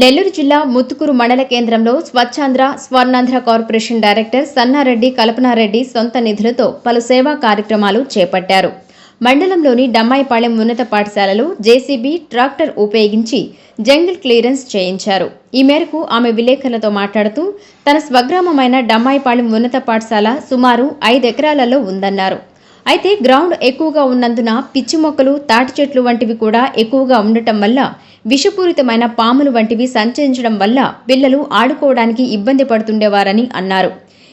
నెల్లూరు జిల్లా ముత్తుకూరు మండల కేంద్రంలో స్వచ్ఛాంధ్ర స్వర్ణాంధ్ర కార్పొరేషన్ డైరెక్టర్ సన్నారెడ్డి కల్పనారెడ్డి సొంత నిధులతో పలు సేవా కార్యక్రమాలు చేపట్టారు. మండలంలోని డమ్మాయిపాళెం ఉన్నత పాఠశాలలో జేసీబీ ట్రాక్టర్ ఉపయోగించి జంగిల్ క్లియరెన్స్ చేయించారు. ఈ మేరకు ఆమె విలేకరులతో మాట్లాడుతూ తన స్వగ్రామమైన డమ్మాయిపాళెం ఉన్నత పాఠశాల సుమారు ఐదు ఎకరాలలో ఉందన్నారు. అయితే గ్రౌండ్ ఎక్కువగా ఉన్నందున పిచ్చి మొక్కలు తాటి చెట్లు వంటివి కూడా ఎక్కువగా ఉండటం వల్ల విషపూరితమైన పాములు వంటివి సంచరించడం వల్ల పిల్లలు ఆడుకోవడానికి ఇబ్బంది పడుతుండేవారని అన్నారు.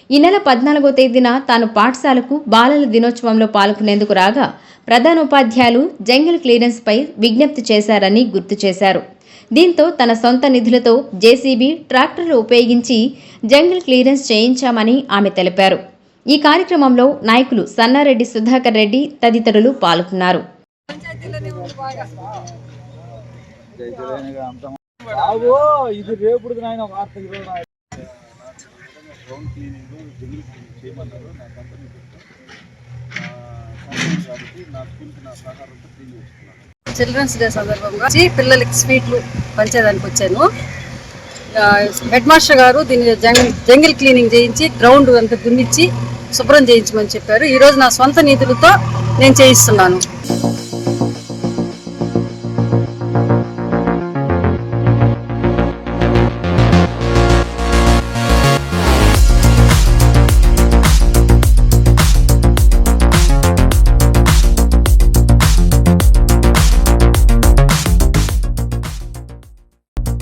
ఈ నెల పద్నాలుగో తేదీన తాను పాఠశాలకు బాలల దినోత్సవంలో పాల్గొనేందుకు రాగా ప్రధానోపాధ్యాయులు జంగిల్ క్లియరెన్స్ పై విజ్ఞప్తి చేశారని గుర్తు చేశారు. దీంతో తన సొంత నిధులతో జేసీబీ ట్రాక్టర్లు ఉపయోగించి జంగిల్ క్లియరెన్స్ చేయించామని ఆమె తెలిపారు. ఈ కార్యక్రమంలో నాయకులు సన్నారెడ్డి సుధాకర్ రెడ్డి తదితరులు పాల్గొన్నారు. బాబు ఇది రేపుడు నాయన వార్త గ్రౌండ్ క్లీనింగ్ జంగిల్ క్లీనింగ్ చేయమన్నారు నా కంపెనీ కాబట్టి నా స్కూల్కి నా సహకారంతో క్లీన్ చేస్తున్నాను చిల్డ్రన్స్ డే సందర్భంగా పిల్లలకి స్వీట్లు పంచేదానికి వచ్చాను హెడ్ మాస్టర్ గారు దీన్ని జంగిల్ జంగిల్ క్లీనింగ్ చేయించి గ్రౌండ్ అంతా దున్నిచ్చి శుభ్రం చేయించమని చెప్పారు ఈరోజు నా సొంత నిధులతో నేను చేయిస్తున్నాను